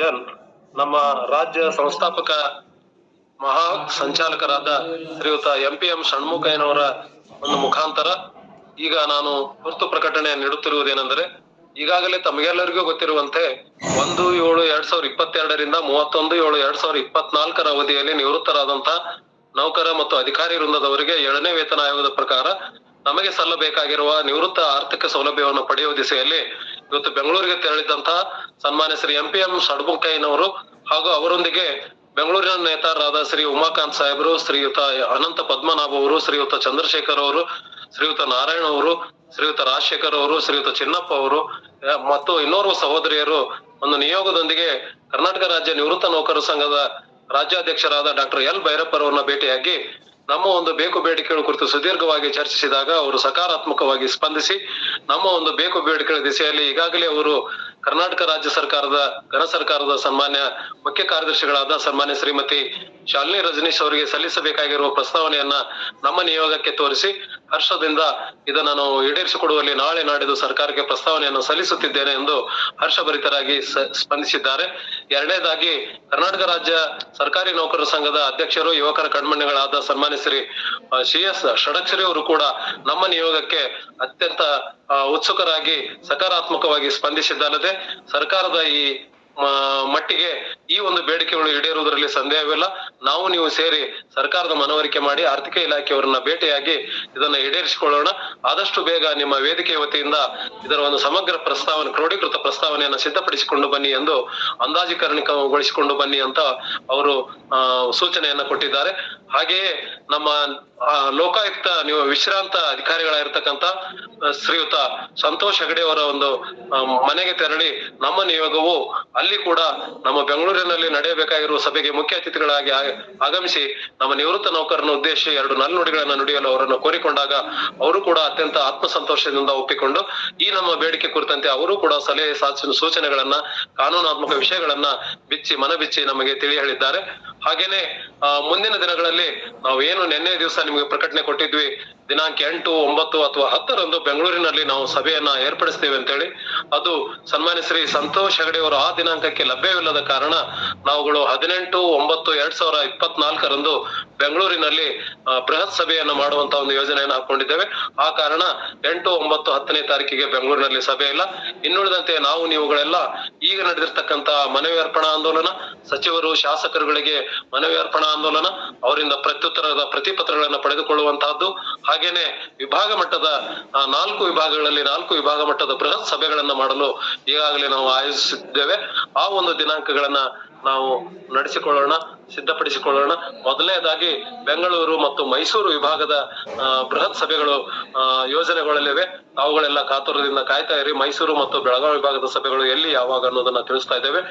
ರಾಜನ್ ನಮ್ಮ ರಾಜ್ಯ ಸಂಸ್ಥಾಪಕ ಮಹಾ ಸಂಚಾಲಕರಾದ ಶ್ರೀಯುತ ಎಂ ಪಿ ಎಂ ಷಣ್ಮುಖಯ್ಯನವರ ಒಂದು ಮುಖಾಂತರ ಈಗ ನಾನು ತುರ್ತು ಪ್ರಕಟಣೆ ನೀಡುತ್ತಿರುವುದೇನೆಂದರೆ, ಈಗಾಗಲೇ ತಮಗೆಲ್ಲರಿಗೂ ಗೊತ್ತಿರುವಂತೆ ಒಂದು ಏಳು ಎರಡ್ ಸಾವಿರದ ಇಪ್ಪತ್ತೆರಡರಿಂದ ಮೂವತ್ತೊಂದು ಏಳು ಎರಡ್ ಸಾವಿರದ ಇಪ್ಪತ್ನಾಲ್ಕರ ಅವಧಿಯಲ್ಲಿ ನಿವೃತ್ತರಾದಂತಹ ನೌಕರ ಮತ್ತು ಅಧಿಕಾರಿ ವೃಂದದವರಿಗೆ ಏಳನೇ ವೇತನ ಆಯೋಗದ ಪ್ರಕಾರ ನಮಗೆ ಸಲ್ಲಬೇಕಾಗಿರುವ ನಿವೃತ್ತ ಆರ್ಥಿಕ ಸೌಲಭ್ಯವನ್ನು ಪಡೆಯುವ ದಿಸೆಯಲ್ಲಿ ಇವತ್ತು ಬೆಂಗಳೂರಿಗೆ ತೆರಳಿದಂತಹ ಸನ್ಮಾನ್ಯ ಶ್ರೀ ಎಂ ಪಿ ಎಂ ಷಡ್ಮುಖಯ್ಯನವರು ಹಾಗೂ ಅವರೊಂದಿಗೆ ಬೆಂಗಳೂರಿನ ನೇತಾರರಾದ ಶ್ರೀ ಉಮಾಕಾಂತ್ ಸಾಹೇಬರು, ಶ್ರೀಯುತ ಅನಂತ ಪದ್ಮನಾಭ ಅವರು, ಶ್ರೀಯುತ ಚಂದ್ರಶೇಖರ್ ಅವರು, ಶ್ರೀಯುತ ನಾರಾಯಣ ಅವರು, ಶ್ರೀಯುತ ರಾಜಶೇಖರ್ ಅವರು, ಶ್ರೀಯುತ ಚಿನ್ನಪ್ಪ ಅವರು ಮತ್ತು ಇನ್ನೋರ್ವ ಸಹೋದರಿಯರು ಒಂದು ನಿಯೋಗದೊಂದಿಗೆ ಕರ್ನಾಟಕ ರಾಜ್ಯ ನಿವೃತ್ತ ನೌಕರರ ಸಂಘದ ರಾಜ್ಯಾಧ್ಯಕ್ಷರಾದ ಡಾಕ್ಟರ್ ಎಲ್ ಭೈರಪ್ಪರವರನ್ನ ಭೇಟಿಯಾಗಿ ನಮ್ಮ ಒಂದು ಬೇಕು ಬೇಡಿಕೆಗಳ ಕುರಿತು ಸುದೀರ್ಘವಾಗಿ ಚರ್ಚಿಸಿದಾಗ ಅವರು ಸಕಾರಾತ್ಮಕವಾಗಿ ಸ್ಪಂದಿಸಿ ನಮ್ಮ ಒಂದು ಬೇಕು ಬೇಡಿಕೆಗಳ ದಿಸೆಯಲ್ಲಿ ಈಗಾಗಲೇ ಅವರು ಕರ್ನಾಟಕ ರಾಜ್ಯ ಸರ್ಕಾರದ, ಘನ ಸರ್ಕಾರದ ಸನ್ಮಾನ್ಯ ಮುಖ್ಯ ಕಾರ್ಯದರ್ಶಿಗಳಾದ ಸನ್ಮಾನ್ಯ ಶ್ರೀಮತಿ ಶಾಲಿನಿ ರಜನೀಶ್ ಅವರಿಗೆ ಸಲ್ಲಿಸಬೇಕಾಗಿರುವ ಪ್ರಸ್ತಾವನೆಯನ್ನ ನಮ್ಮ ನಿಯೋಗಕ್ಕೆ ತೋರಿಸಿ ಹರ್ಷದಿಂದ ಇದನ್ನ ನಾವು ಈಡೇರಿಸಿಕೊಡುವಲ್ಲಿ ನಾಳೆ ನಾಡಿದ್ದು ಸರ್ಕಾರಕ್ಕೆ ಪ್ರಸ್ತಾವನೆಯನ್ನು ಸಲ್ಲಿಸುತ್ತಿದ್ದೇನೆ ಎಂದು ಹರ್ಷಭರಿತರಾಗಿ ಸ್ಪಂದಿಸಿದ್ದಾರೆ. ಎರಡನೇದಾಗಿ ಕರ್ನಾಟಕ ರಾಜ್ಯ ಸರ್ಕಾರಿ ನೌಕರರ ಸಂಘದ ಅಧ್ಯಕ್ಷರು, ಯುವಕರ ಕಣ್ಮಣಿಗಳಾದ ಸನ್ಮಾನ್ಯ ಶ್ರೀ ಸಿ ಎಸ್ ಷಡಕ್ಷರಿ ಅವರು ಕೂಡ ನಮ್ಮ ನಿಯೋಗಕ್ಕೆ ಅತ್ಯಂತ ಉತ್ಸುಕರಾಗಿ ಸಕಾರಾತ್ಮಕವಾಗಿ ಸ್ಪಂದಿಸಿದ್ದಲ್ಲದೆ ಸರ್ಕಾರದ ಈ ಮಟ್ಟಿಗೆ ಈ ಒಂದು ಬೇಡಿಕೆಗಳು ಈಡೇರುವುದರಲ್ಲಿ ಸಂದೇಹವಿಲ್ಲ. ನಾವು ನೀವು ಸೇರಿ ಸರ್ಕಾರದ ಮನವರಿಕೆ ಮಾಡಿ ಆರ್ಥಿಕ ಇಲಾಖೆಯವರನ್ನ ಭೇಟಿಯಾಗಿ ಇದನ್ನ ಈಡೇರಿಸಿಕೊಳ್ಳೋಣ. ಆದಷ್ಟು ಬೇಗ ನಿಮ್ಮ ವೇದಿಕೆ ವತಿಯಿಂದ ಇದರ ಒಂದು ಸಮಗ್ರ ಪ್ರಸ್ತಾವನೆ ಕ್ರೋಢೀಕೃತ ಪ್ರಸ್ತಾವನೆಯನ್ನು ಸಿದ್ಧಪಡಿಸಿಕೊಂಡು ಬನ್ನಿ ಎಂದು, ಅಂದಾಜೀಕರಣಗೊಳಿಸಿಕೊಂಡು ಬನ್ನಿ ಅಂತ ಅವರು ಸೂಚನೆಯನ್ನ ಕೊಟ್ಟಿದ್ದಾರೆ. ಹಾಗೆಯೇ ನಮ್ಮ ಲೋಕಾಯುಕ್ತ, ನೀವು ವಿಶ್ರಾಂತ ಅಧಿಕಾರಿಗಳಾಗಿರ್ತಕ್ಕಂಥ ಶ್ರೀಯುತ ಸಂತೋಷ್ ಹೆಗಡೆ ಅವರ ಒಂದು ಮನೆಗೆ ತೆರಳಿ ನಮ್ಮ ನಿಯೋಗವು ಅಲ್ಲಿ ಕೂಡ ನಮ್ಮ ಬೆಂಗಳೂರಿನಲ್ಲಿ ನಡೆಯಬೇಕಾಗಿರುವ ಸಭೆಗೆ ಮುಖ್ಯ ಅತಿಥಿಗಳಾಗಿ ಆಗಮಿಸಿ ನಮ್ಮ ನಿವೃತ್ತ ನೌಕರನ ಉದ್ದೇಶ ಎರಡು ನಲ್ನುಡಿಗಳನ್ನ ನುಡಿಯಲು ಅವರನ್ನು ಕೋರಿಕೊಂಡಾಗ ಅವರು ಕೂಡ ಅತ್ಯಂತ ಆತ್ಮಸಂತೋಷದಿಂದ ಒಪ್ಪಿಕೊಂಡು ಈ ನಮ್ಮ ಬೇಡಿಕೆ ಕುರಿತಂತೆ ಅವರು ಕೂಡ ಸಲಹೆ ಸೂಚನೆಗಳನ್ನ ಕಾನೂನಾತ್ಮಕ ವಿಷಯಗಳನ್ನ ಬಿಚ್ಚಿ ಮನಬಿಚ್ಚಿ ನಮಗೆ ತಿಳಿ ಹೇಳಿದ್ದಾರೆ ಹಾಗೇನೆ ಮುಂದಿನ ದಿನಗಳಲ್ಲಿ ನಾವು ಏನು ನಿನ್ನೆ ದಿವಸ ನಿಮಗೆ ಪ್ರಕಟಣೆ ಕೊಟ್ಟಿದ್ವಿ, ದಿನಾಂಕ ಎಂಟು, ಒಂಬತ್ತು ಅಥವಾ ಹತ್ತರಂದು ಬೆಂಗಳೂರಿನಲ್ಲಿ ನಾವು ಸಭೆಯನ್ನ ಏರ್ಪಡಿಸ್ತೇವೆ ಅಂತೇಳಿ. ಅದು ಸನ್ಮಾನ್ಯ ಶ್ರೀ ಸಂತೋಷ್ ಹೆಗಡೆ ಅವರು ಆ ದಿನಾಂಕಕ್ಕೆ ಲಭ್ಯವಿಲ್ಲದ ಕಾರಣ ನಾವುಗಳು ಹದಿನೆಂಟು, ಒಂಬತ್ತು, ಎರಡ್ ಸಾವಿರ ಇಪ್ಪತ್ನಾಲ್ಕರಂದು ಬೆಂಗಳೂರಿನಲ್ಲಿ ಬೃಹತ್ ಸಭೆಯನ್ನು ಮಾಡುವಂತ ಒಂದು ಯೋಜನೆಯನ್ನು ಹಾಕೊಂಡಿದ್ದೇವೆ. ಆ ಕಾರಣ ಎಂಟು, ಒಂಬತ್ತು, ಹತ್ತನೇ ತಾರೀಕಿಗೆ ಬೆಂಗಳೂರಿನಲ್ಲಿ ಸಭೆ ಇಲ್ಲ. ಇನ್ನುಳಿದಂತೆ ನಾವು ನೀವುಗಳೆಲ್ಲ ಈಗ ನಡೆದಿರ್ತಕ್ಕಂತ ಮನವಿ ಅರ್ಪಣಾ ಆಂದೋಲನ, ಸಚಿವರು, ಶಾಸಕರುಗಳಿಗೆ ಮನವಿ ಅರ್ಪಣಾ ಆಂದೋಲನ, ಅವರಿಂದ ಪ್ರತ್ಯುತ್ತರದ ಪ್ರತಿಪತ್ರಗಳನ್ನ ಪಡೆದುಕೊಳ್ಳುವಂತಹದ್ದು. ಹಾಗೇನೆ ವಿಭಾಗ ಮಟ್ಟದ ನಾಲ್ಕು ವಿಭಾಗಗಳಲ್ಲಿ ನಾಲ್ಕು ವಿಭಾಗ ಮಟ್ಟದ ಬೃಹತ್ ಸಭೆಗಳನ್ನ ಮಾಡಲು ಈಗಾಗಲೇ ನಾವು ಆಯೋಜಿಸಿದ್ದೇವೆ. ಆ ಒಂದು ದಿನಾಂಕಗಳನ್ನ ನಾವು ನಡೆಸಿಕೊಳ್ಳೋಣ, ಸಿದ್ಧಪಡಿಸಿಕೊಳ್ಳೋಣ. ಮೊದಲನೇದಾಗಿ ಬೆಂಗಳೂರು ಮತ್ತು ಮೈಸೂರು ವಿಭಾಗದ ಬೃಹತ್ ಸಭೆಗಳು ಯೋಜನೆಗಳಲ್ಲಿವೆ. ಅವುಗಳೆಲ್ಲ ಕಾತುರದಿಂದ ಕಾಯ್ತಾ ಇರಿ. ಮೈಸೂರು ಮತ್ತು ಬೆಳಗಾವಿ ವಿಭಾಗದ ಸಭೆಗಳು ಎಲ್ಲಿ ಯಾವಾಗ ಅನ್ನೋದನ್ನ ತಿಳಿಸ್ತಾ ಇದ್ದೇವೆ.